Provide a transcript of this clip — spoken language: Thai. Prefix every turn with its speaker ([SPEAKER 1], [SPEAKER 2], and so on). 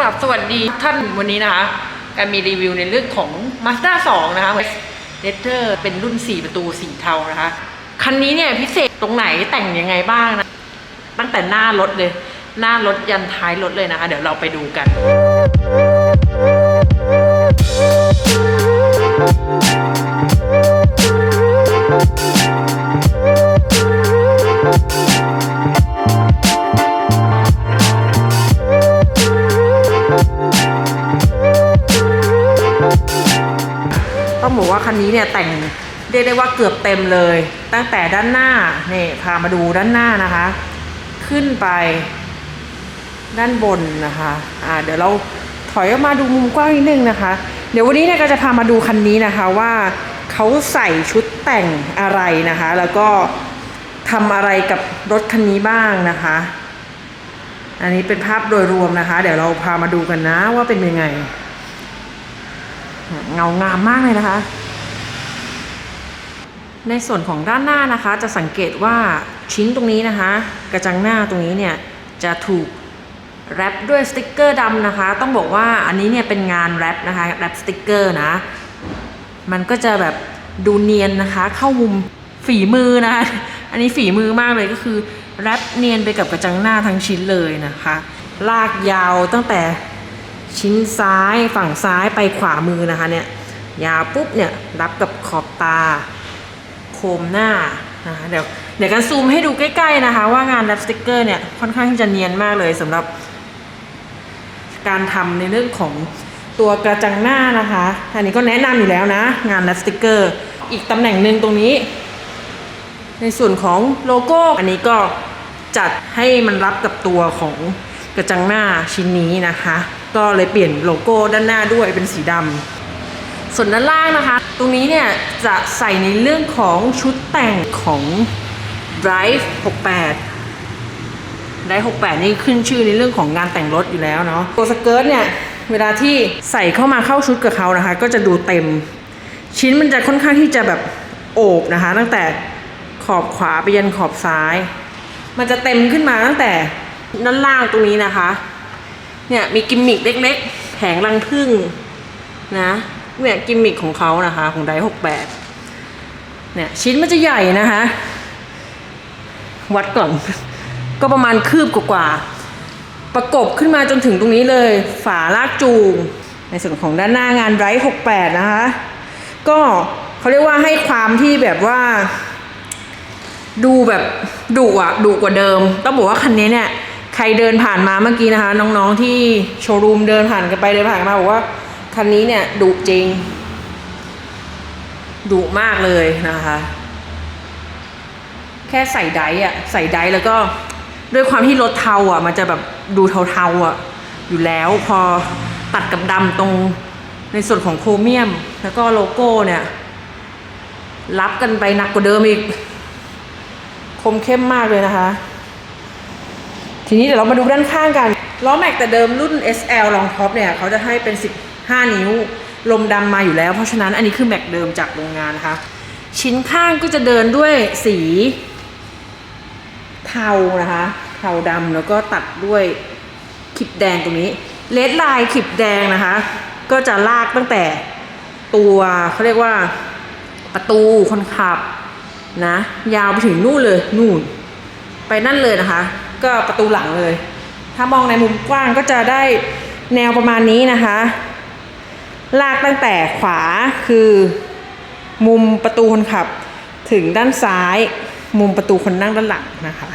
[SPEAKER 1] กลับสวัสดีท่านวันนี้นะคะ การมีรีวิวในเรื่องของ Mazda 2 นะคะ l e t t e r เป็นรุ่น 4 ประตูสีเทานะคะ คันนี้เนี่ยพิเศษตรงไหนแต่งยังไงบ้างนะ ตั้งแต่หน้ารถเลย หน้ารถยันท้ายรถเลยนะคะ เดี๋ยวเราไปดูกัน คันนี้เนี่ยแต่งเรียกได้ว่าเกือบเต็มเลย ตั้งแต่ด้านหน้าเนี่ยพามาดูด้านหน้านะคะ ขึ้นไป ด้านบนนะคะอ่าเดี๋ยวเราถอยออกมาดูมุมกว้างนิดนึงนะคะ เดี๋ยววันนี้เนี่ยก็จะพามาดูคันนี้นะคะว่าเขาใส่ชุดแต่งอะไรนะคะ แล้วก็ทำอะไรกับรถคันนี้บ้างนะคะ อันนี้เป็นภาพโดยรวมนะคะ เดี๋ยวเราพามาดูกันนะว่าเป็นยังไง เงางามมากเลยนะคะ ในส่วนของด้านหน้านะคะจะสังเกตว่าชิ้นตรงนี้นะคะ กระจังหน้าตรงนี้เนี่ยจะถูกแรปด้วยสติกเกอร์ดำนะคะ ต้องบอกว่าอันนี้เนี่ยเป็นงานแรปนะคะแรปสติกเกอร์นะ มันก็จะแบบดูเนียนนะคะ เข้ามุมฝีมือนะคะอันนี้ฝีมือมากเลยก็คือแรปเนียนไปกับกระจังหน้าทั้งชิ้นเลยนะคะ ลากยาวตั้งแต่ชิ้นซ้ายฝั่งซ้ายไปขวามือนะคะเนี่ยยาวปุ๊บเนี่ยรับกับขอบตา คมหน้านะคะเดี๋ยวเดี๋ยวกันซูมให้ดูใกล้ๆนะคะ ว่างานแรปสติกเกอร์เนี่ยค่อนข้างที่จะเนียนมากเลยสำหรับ การทำในเรื่องของตัวกระจังหน้านะคะ อันนี้ก็แนะนำอยู่แล้วนะ งานแรปสติกเกอร์ อีกตำแหน่งหนึ่งตรงนี้ ในส่วนของโลโก้ อันนี้ก็จัดให้มันรับกับตัวของกระจังหน้าชิ้นนี้นะคะ ก็เลยเปลี่ยนโลโก้ด้านหน้าด้วยเป็นสีดำ ส่วนด้านล่างนะคะ ตรงนี้เนี่ยจะใส่ในเรื่องของชุดแต่งของ Drive 68 Drive 68 นี่ขึ้นชื่อในเรื่องของงานแต่งรถอยู่แล้วเนาะตัวสเกิร์ตเนี่ย เวลาที่ใส่เข้ามาเข้าชุดกับเขานะคะ ก็จะดูเต็ม ชิ้นมันจะค่อนข้างที่จะแบบโอบนะคะ ตั้งแต่ขอบขวาไปยันขอบซ้าย มันจะเต็มขึ้นมาตั้งแต่ด้านล่างตรงนี้นะคะ เนี่ยมีกิมมิกเล็กๆ แผงรังผึ้งนะ เนี่ยกิมมิกของเขานะคะ ของไดหกแปดเนี่ยชิ้นมันจะใหญ่นะคะ วัดก่อน ก็ประมาณคืบกว่าๆประกบขึ้นมาจนถึงตรงนี้เลย ฝาลากจูง ในส่วนของด้านหน้างานไรหกแปดนะคะ ก็เขาเรียกว่าให้ความที่แบบว่า ดูแบบดุอะดุกว่าเดิม ต้องบอกว่าคันนี้เนี่ย ใครเดินผ่านมาเมื่อกี้นะคะ น้องๆที่โชว์รูมเดินผ่านกันไปเดินผ่านกันมาบอกว่า คันนี้เนี่ยดุจริงดุมากเลยนะคะ แค่ใส่ไดอะใส่ไดแล้วก็ด้วยความที่รถเทาอะมันจะแบบดูเทาๆอะอยู่แล้วพอตัดกับดำตรงในส่วนของโครเมียม แล้วก็โลโก้เนี่ยรับกันไปหนักกว่าเดิมอีก คมเข้มมากเลยนะคะ ทีนี้เดี๋ยวเรามาดูด้านข้างกันล้อแม็กแต่เดิมรุ่น SL รองท็อปเนี่ยเขาจะให้เป็น 15นิ้ว ลมดำมาอยู่แล้ว เพราะฉะนั้นอันนี้คือแม็กเดิมจากโรงงานนะคะ ชิ้นข้างก็จะเดินด้วยสีเทานะคะเทาดำแล้วก็ตัดด้วยขีดแดงตรงนี้เลดลายขีดแดงนะคะ ก็จะลากตั้งแต่ตัวเขาเรียกว่าประตูคนขับนะ ยาวไปถึงนู่นเลยนู่น ไปนั่นเลยนะคะ ก็ประตูหลังเลย ถ้ามองในมุมกว้างก็จะได้แนวประมาณนี้นะคะ ลากตั้งแต่ขวาคือมุมประตูคนขับ ถึงด้านซ้าย มุมประตูคนนั่งด้านหลังนะคะ